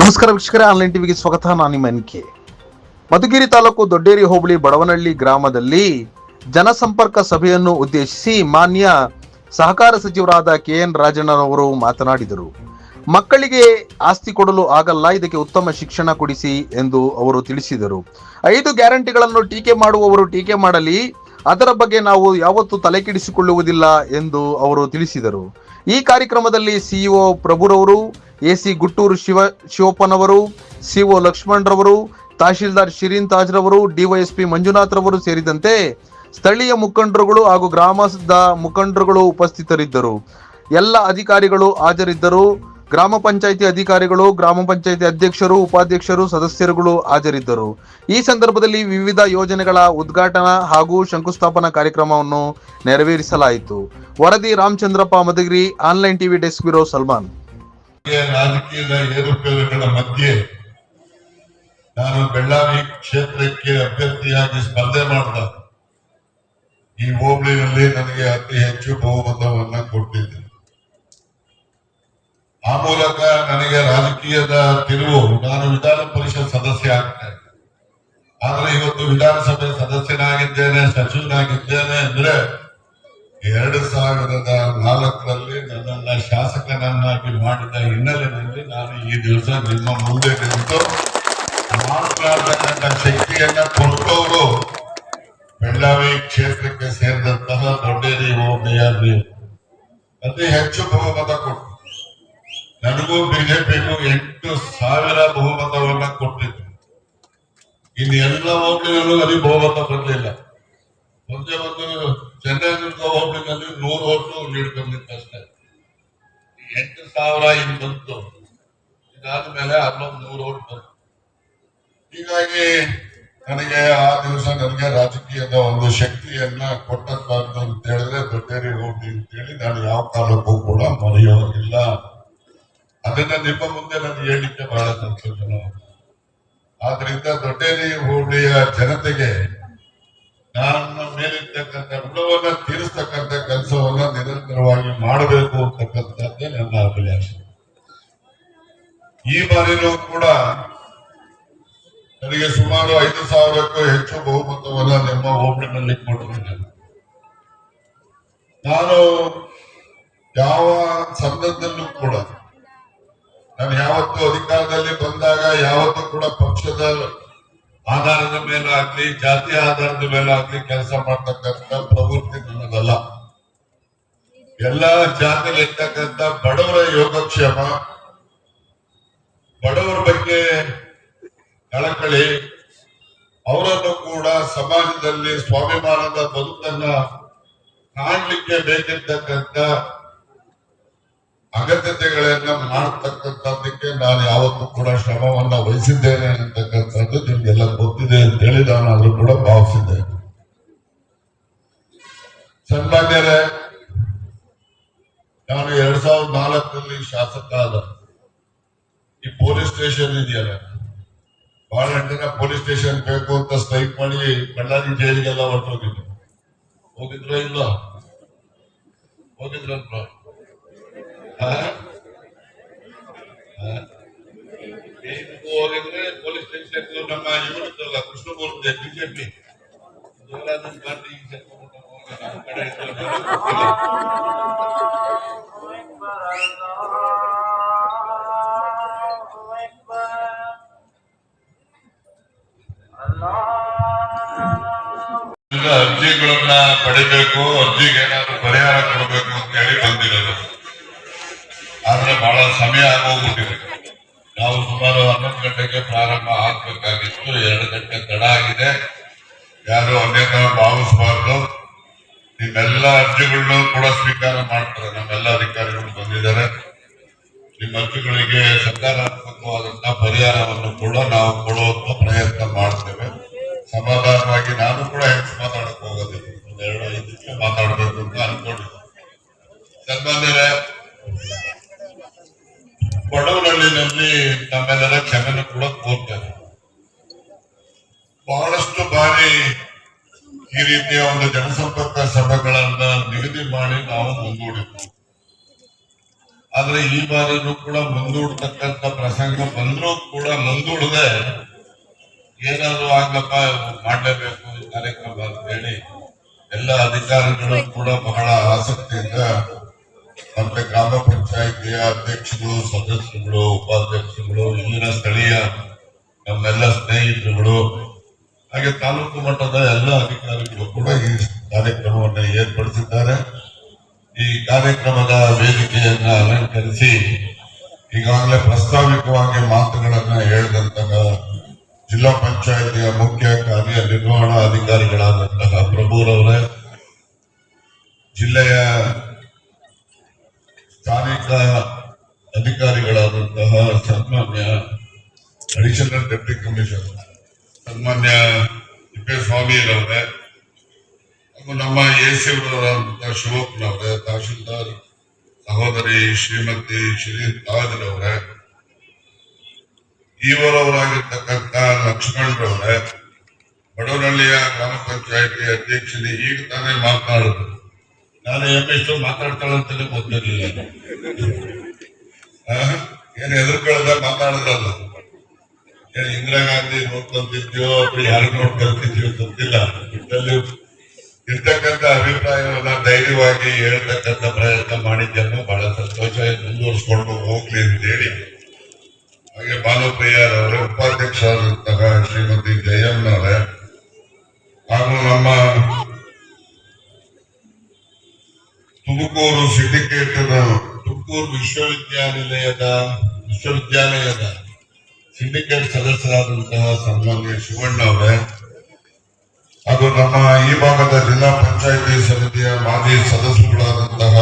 ನಮಸ್ಕಾರ ವೀಕ್ಷಕರೇ, ಆನ್ಲೈನ್ ಟಿವಿಗೆ ಸ್ವಾಗತ. ನಾನು ನಿಮ್ಮ ಎನ್ ಕೆ. ಮಧುಗಿರಿ ತಾಲೂಕು ದೊಡ್ಡೇರಿ ಹೋಬಳಿ ಬಡವನಹಳ್ಳಿ ಗ್ರಾಮದಲ್ಲಿ ಜನಸಂಪರ್ಕ ಸಭೆಯನ್ನು ಉದ್ದೇಶಿಸಿ ಮಾನ್ಯ ಸಹಕಾರ ಸಚಿವರಾದ ಕೆ ಎನ್ ರಾಜಣ್ಣನವರು ಮಾತನಾಡಿದರು. ಮಕ್ಕಳಿಗೆ ಆಸ್ತಿ ಕೊಡಲು ಆಗಲ್ಲ, ಇದಕ್ಕೆ ಉತ್ತಮ ಶಿಕ್ಷಣ ಕೊಡಿಸಿ ಎಂದು ಅವರು ತಿಳಿಸಿದರು. ಐದು ಗ್ಯಾರಂಟಿಗಳನ್ನು ಟೀಕೆ ಮಾಡುವವರು ಟೀಕೆ ಮಾಡಲಿ, ಅದರ ಬಗ್ಗೆ ನಾವು ಯಾವತ್ತೂ ತಲೆಕೆಡಿಸಿಕೊಳ್ಳುವುದಿಲ್ಲ ಎಂದು ಅವರು ತಿಳಿಸಿದರು. ಈ ಕಾರ್ಯಕ್ರಮದಲ್ಲಿ ಸಿಇಒ ಪ್ರಭುರವರು ಎಸಿ ಗುಟ್ಟೂರು ಶಿವ ಶಿವಪ್ಪನವರು, ಸಿಒ ಲಕ್ಷ್ಮಣರವರು, ತಹಶೀಲ್ದಾರ್ ಶಿರೀನ್ ತಾಜ್ರವರು, ಡಿವೈಎಸ್ಪಿ ಮಂಜುನಾಥ್ ರವರು ಸೇರಿದಂತೆ ಸ್ಥಳೀಯ ಮುಖಂಡರುಗಳು ಹಾಗೂ ಗ್ರಾಮದ ಮುಖಂಡರುಗಳು ಉಪಸ್ಥಿತರಿದ್ದರು. ಎಲ್ಲ ಅಧಿಕಾರಿಗಳು ಹಾಜರಿದ್ದರು. ಗ್ರಾಮ ಪಂಚಾಯಿತಿ ಅಧಿಕಾರಿಗಳು, ಗ್ರಾಮ ಪಂಚಾಯಿತಿ ಅಧ್ಯಕ್ಷರು, ಉಪಾಧ್ಯಕ್ಷರು, ಸದಸ್ಯರುಗಳು ಹಾಜರಿದ್ದರು. ಈ ಸಂದರ್ಭದಲ್ಲಿ ವಿವಿಧ ಯೋಜನೆಗಳ ಉದ್ಘಾಟನಾ ಹಾಗೂ ಶಂಕುಸ್ಥಾಪನಾ ಕಾರ್ಯಕ್ರಮವನ್ನು ನೆರವೇರಿಸಲಾಯಿತು. ವರದಿ Ramachandrappa Madhugiri online TV desk bureau Salman. ರಾಜಕೀಯದ ಏರುಪೇರುಗಳ ಮಧ್ಯೆ ನಾನು ಬೆಳ್ಳಾರಿ ಕ್ಷೇತ್ರಕ್ಕೆ ಅಭ್ಯರ್ಥಿಯಾಗಿ ಸ್ಪರ್ಧೆ ಮಾಡಿದ ಈ ಹೋಬಳಿಯಲ್ಲಿ ನನಗೆ ಅತಿ ಹೆಚ್ಚು ಬಹುಮತವನ್ನ ಕೊಟ್ಟಿದ್ದೆ. ಆ ಮೂಲಕ ನನಗೆ ರಾಜಕೀಯದ ತಿರುವು, ನಾನು ವಿಧಾನ ಪರಿಷತ್ ಸದಸ್ಯ ಆಗ್ತೇನೆ ಆದ್ರೆ ಇವತ್ತು ವಿಧಾನಸಭೆ ಸದಸ್ಯನಾಗಿದ್ದೇನೆ, ಸಚಿವನಾಗಿದ್ದೇನೆ ಅಂದ್ರೆ ಎರಡು ಸಾವಿರದ ನಾಲ್ಕರಲ್ಲಿ ನನ್ನ ಶಾಸಕನನ್ನಾಗಿ ಮಾಡಿದ ಹಿನ್ನೆಲೆಯಲ್ಲಿ ನಾನು ಈ ದಿವಸ ನಿಮ್ಮ ಮುಂದೆ ನಿಂತು ಮಾತನಾಡತಕ್ಕಂಥ ಶಕ್ತಿಯನ್ನ ಕೊಟ್ಟವರು ಬೆಳ್ಳಾವಿ ಕ್ಷೇತ್ರಕ್ಕೆ ಸೇರಿದಂತಹ ದೊಡ್ಡೇರಿ ಹೋಬಳಿಯ ಅತಿ ಹೆಚ್ಚು ಬಹುಮತ ಕೊಟ್ಟು ನನಗೂ ಬಿಜೆಪಿಗೂ ಎಂಟು ಸಾವಿರ ಬಹುಮತವನ್ನ ಕೊಟ್ಟಿದ್ರು. ಇನ್ನು ಎಲ್ಲ ಹೋಬಳಿಗಳಲ್ಲೂ ಅಲ್ಲಿ ಬಹುಮತ ಬರಲಿಲ್ಲ. ಮುಂದೆ ಒಂದು ಚೆನ್ನೈದುರ್ಗ ಹೋಬಳಿನಲ್ಲಿ ನೂರು ಓಟು ನೀಡ್ಕೊಂಡಿತ್ತು ಅಷ್ಟೇ. ಎಂಟು ಸಾವಿರ ಇನ್ ಬಂತು. ಇದಾದ್ಮೇಲೆ ಅಲ್ಲೊಂದು ನೂರು ಓಟ್ ಬಂತು. ಹೀಗಾಗಿ ನನಗೆ ಆ ದಿವಸ ನನಗೆ ರಾಜಕೀಯದ ಒಂದು ಶಕ್ತಿಯನ್ನ ಕೊಟ್ಟದ್ದಾದ್ದು ಅಂತ ಹೇಳಿದ್ರೆ ದೊಡ್ಡೇರಿ ಹೋಗಿ ಅಂತೇಳಿ ನಾನು ಯಾವ ತಾಲೂಕು ಕೂಡ ಮರೆಯೋದಿಲ್ಲ ಅದನ್ನ ನಿಮ್ಮ ಮುಂದೆ ನಾನು ಹೇಳಿಕೆ ಬಹಳ ಸಂತೋಷ. ಆದ್ರಿಂದ ದೊಡ್ಡೇರಿ ಹೋಬಳಿಯ ಜನತೆಗೆ ನನ್ನ ಮೇಲಿರ್ತಕ್ಕಂಥ ಋಣವನ್ನ ತೀರಿಸ್ತಕ್ಕಂಥ ಕೆಲಸವನ್ನ ನಿರಂತರವಾಗಿ ಮಾಡಬೇಕು ಅಂತಕ್ಕಂಥದ್ದೇ ನನ್ನ ಅಭಿಲಾಷೆ. ಈ ಬಾರಿನೂ ಕೂಡ ನನಗೆ ಸುಮಾರು ಐದು ಸಾವಿರಕ್ಕೂ ಹೆಚ್ಚು ಬಹುಮತವನ್ನ ನಿಮ್ಮ ಹೋಬಳಿನಲ್ಲಿ ಕೊಟ್ಟಿದ್ದೇನೆ. ನಾನು ಯಾವ ಸಂದರ್ಭದಲ್ಲೂ ಕೂಡ ನಾನು ಯಾವತ್ತು ಅಧಿಕಾರದಲ್ಲಿ ಬಂದಾಗ ಯಾವತ್ತೂ ಕೂಡ ಪಕ್ಷದ ಆಧಾರದ ಮೇಲಾಗ್ಲಿ, ಜಾತಿ ಆಧಾರದ ಮೇಲಾಗ್ಲಿ ಕೆಲಸ ಮಾಡ್ತಕ್ಕಂಥ ಪ್ರವೃತ್ತಿ ನನ್ನದಲ್ಲ ಎಲ್ಲ ಜಾತಿಯಲ್ಲಿರ್ತಕ್ಕಂಥ ಬಡವರ ಯೋಗಕ್ಷೇಮ, ಬಡವರ ಬಗ್ಗೆ ಕಳಕಳಿ, ಅವರನ್ನು ಕೂಡ ಸಮಾಜದಲ್ಲಿ ಸ್ವಾಭಿಮಾನದ ಬದುಕನ್ನ ಕಾಣಲಿಕ್ಕೆ ಬೇಕಿರ್ತಕ್ಕಂಥ ಅಗತ್ಯತೆಗಳನ್ನ ಮಾಡತಕ್ಕಂಥದ್ದಕ್ಕೆ ನಾನು ಯಾವತ್ತೂ ಕೂಡ ಶ್ರಮವನ್ನ ವಹಿಸಿದ್ದೇನೆ ಅಂತಕ್ಕಂಥದ್ದು ನಿಮ್ಗೆಲ್ಲ ಗೊತ್ತಿದೆ ಅಂತ ಹೇಳಿ ನಾನು ಕೂಡ ಭಾವಿಸಿದ್ದೆ. ಸನ್ಮಾನ್ಯರೇ, ನಾನು ಎರಡ್ ಸಾವಿರದ ನಾಲ್ಕರಲ್ಲಿ ಶಾಸಕ ಆದ ಈ ಪೊಲೀಸ್ ಸ್ಟೇಷನ್ ಇದೆಯಲ್ಲ ಬಹಳ ಜನ ಪೊಲೀಸ್ ಸ್ಟೇಷನ್ ಬೇಕು ಅಂತ ಸ್ಟ್ರೈಕ್ ಮಾಡಿ ಬಳ್ಳಾರಿ ಜೈಲಿಗೆಲ್ಲ ಹೊರಟೋಗಿದ್ರು ಹೋಗಿದ್ರ ಇಲ್ಲ ಹೋಗಿದ್ರಲ್ವ ಆ? ಆ? ಜೈಲಿಗೂ ಹೋಗಿದ್ರೆ ಪೊಲೀಸ್ ಸ್ಟೇಷನ್ ನಮ್ಮ ಇವರಿದ್ದಲ್ಲ ಕೃಷ್ಣಮೂರ್ತಿ ಬಿಜೆಪಿ ದೇವರಾಜನ್ ಗಾಂಧಿ ಸೇರ್ಕೊಂಡು ಹೋಗಿ ನಮ್ಮ ಕಡೆ ಇದ್ರು, ನನಗೆ ಗೊತ್ತಿಲ್ಲ. ಎಲ್ಲ ಅರ್ಜಿಗಳನ್ನ ಪಡಿಬೇಕು, ಅರ್ಜಿಗೆ ಏನಾದ್ರು ಪರಿಹಾರ ಕೊಡಬೇಕು ಅಂತ ಹೇಳಿ ಬಂದಿರೋದು. ಆದ್ರೆ ಬಹಳ ಸಮಯ ಆಗೋಗ್ಬಿಟ್ಟಿದೆ. ನಾವು ಸುಮಾರು ಹನ್ನೊಂದು ಗಂಟೆಗೆ ಪ್ರಾರಂಭ ಆಗ್ಬೇಕಾಗಿತ್ತು. ಎರಡು ಗಂಟೆ ತಡ ಆಗಿದೆ. ಯಾರು ಅನ್ಯತಾ ಭಾವಿಸಬಾರ್ದು. ನಿಮ್ಮೆಲ್ಲ ಅರ್ಜಿಗಳನ್ನು ಕೂಡ ಸ್ವೀಕಾರ ಮಾಡ್ತಾರೆ. ನಮ್ಮೆಲ್ಲ ಅಧಿಕಾರಿಗಳು ಬಂದಿದ್ದಾರೆ. ನಿಮ್ಮ ಅರ್ಜಿಗಳಿಗೆ ಸಕಾರಾತ್ಮಕವಾದಂತಹ ಪರಿಹಾರವನ್ನು ಕೂಡ ನಾವು ಕೊಡುವಂತ ಪ್ರಯತ್ನ ಮಾಡ್ತೇವೆ. ಸಮಾಧಾನವಾಗಿ ನಾನು ಕೂಡ ಹೆಚ್ಚು ಮಾತಾಡಕ್ ಹೋಗೋದಿಲ್ಲ. ಒಂದ್ ಎರಡು, ಐದು ನಿಮಿಷ ಮಾತಾಡಬೇಕು ಅಂತ ಅನ್ಕೊಂಡಿದ್ದೆ. ಸನ್ಮಾನ್ಯರೇ ಕೊಡವನಹಳ್ಳಿನಲ್ಲಿ ತಮ್ಮೆಲ್ಲರ ಕ್ಷಮೆಯನ್ನು ಕೂಡ ಕೋರ್ತೇನೆ ಬಹಳಷ್ಟು ಬಾರಿ ಈ ರೀತಿಯ ಒಂದು ಜನಸಂಪರ್ಕ ಸಭೆಗಳನ್ನ ನಿಗದಿ ಮಾಡಿ ನಾವು ಮುಂದೂಡಿದ್ವಿ. ಆದ್ರೆ ಈ ಬಾರಿನೂ ಕೂಡ ಮುಂದೂಡ್ತಕ್ಕಂಥ ಪ್ರಸಂಗ ಬಂದ್ರೂ ಕೂಡ ಮುಂದೂಡದೆ ಏನಾದ್ರು ಆಗ್ಲಪ್ಪ ಮಾಡಲೇಬೇಕು ಈ ಕಾರ್ಯಕ್ರಮ ಅಂತ ಹೇಳಿ ಎಲ್ಲ ಅಧಿಕಾರಿಗಳು ಕೂಡ ಬಹಳ ಆಸಕ್ತಿಯಿಂದ ಮತ್ತೆ ಗ್ರಾಮ ಪಂಚಾಯಿತಿಯ ಅಧ್ಯಕ್ಷರು, ಸದಸ್ಯರುಗಳು, ಉಪಾಧ್ಯಕ್ಷರುಗಳು, ಇಲ್ಲಿನ ಸ್ಥಳೀಯ ನಮ್ಮೆಲ್ಲ ಸ್ನೇಹಿತರುಗಳು ಹಾಗೆ ತಾಲೂಕು ಮಟ್ಟದ ಎಲ್ಲ ಅಧಿಕಾರಿಗಳು ಕೂಡ ಈ ಕಾರ್ಯಕ್ರಮವನ್ನು ಏರ್ಪಡಿಸಿದ್ದಾರೆ. ಈ ಕಾರ್ಯಕ್ರಮದ ವೇದಿಕೆಯನ್ನ ಅಲಂಕರಿಸಿ ಈಗಾಗಲೇ ಪ್ರಸ್ತಾವಿಕವಾಗಿ ಮಾತುಗಳನ್ನ ಹೇಳಿದಂತಹ ಜಿಲ್ಲಾ ಪಂಚಾಯಿತಿಯ ಮುಖ್ಯ ಕಾರ್ಯನಿರ್ವಹಣಾ ಅಧಿಕಾರಿಗಳಾದಂತಹ ಪ್ರಭುರವರೇ, ಜಿಲ್ಲೆಯ ಸ್ಥಾನಿಕ ಅಧಿಕಾರಿಗಳಾದಂತಹ ಸನ್ಮಾನ್ಯ ಅಡಿಷನಲ್ ಡೆಪ್ಟಿ ಕಮಿಷನರ್ ಸನ್ಮಾನ್ಯ ತಿಪ್ಪೇಸ್ವಾಮಿರವರೇ ಹಾಗೂ ನಮ್ಮ ಎ ಸಿ ಶಿವಪ್ಪನವರೇ ತಹಶೀಲ್ದಾರ್ ಸಹೋದರಿ ಶ್ರೀಮತಿ ಶ್ರೀ ತಾಜರವರೇ ಈವರವರಾಗಿರ್ತಕ್ಕಂಥ ಲಕ್ಷ್ಮಣರವರೇ, ಬಡವನಹಳ್ಳಿಯ ಗ್ರಾಮ ಪಂಚಾಯತಿ ಅಧ್ಯಕ್ಷರು ಈಗ ತಾನೇ ಮಾತನಾಡಿದ್ರು. ನಾನು ಎಮ್ಮೆಷ್ಟು ಮಾತಾಡ್ತಾಳಂತಲೇ ಗೊತ್ತಿರಲಿಲ್ಲ? ಏನ್ ಎದುರ್ಕೊಳ್ಳದ ಮಾತಾಡೋದಲ್ಲ. ಇಂದಿರಾ ಗಾಂಧಿ ನೋಡ್ಕೊಂತಿದ್ಯೋ ಅಥವಾ ಯಾರು ನೋಡ್ಕೊಂತಿದ್ಯೋ ಗೊತ್ತಿಲ್ಲ ಇದರಲ್ಲಿ ಇರ್ತಕ್ಕಂಥ ಅಭಿಪ್ರಾಯವನ್ನ ಧೈರ್ಯವಾಗಿ ಹೇಳ್ತಕ್ಕಂಥ ಪ್ರಯತ್ನ ಮಾಡಿದ್ದನ್ನು ಬಹಳ ಸಂತೋಷ. ಮುಂದುವರಿಸಿಕೊಂಡು ಹೋಗ್ಲಿ ಅಂತ ಹೇಳಿ ಹಾಗೆ ಭಾನುಪ್ರಿಯರವರು ಉಪಾಧ್ಯಕ್ಷರಾದಂತಹ ಶ್ರೀಮತಿ ಜಯಮ್ಮನವರೇ, ಹಾಗೂ ನಮ್ಮ ತುಮಕೂರು ಸಿಂಡಿಕೇಟ್ ತುಮಕೂರು ವಿಶ್ವವಿದ್ಯಾನಿಲಯದ ವಿಶ್ವವಿದ್ಯಾಲಯದ ಸಿಂಡಿಕೇಟ್ ಸದಸ್ಯರಾದಂತಹ ಸನ್ಮಾನ್ಯ ಶಿವಣ್ಣ ಅವರೇ ಹಾಗೂ ನಮ್ಮ ಈ ಭಾಗದ ಜಿಲ್ಲಾ ಪಂಚಾಯಿತಿ ಸಮಿತಿಯ ಮಾಜಿ ಸದಸ್ಯರುಗಳಾದಂತಹ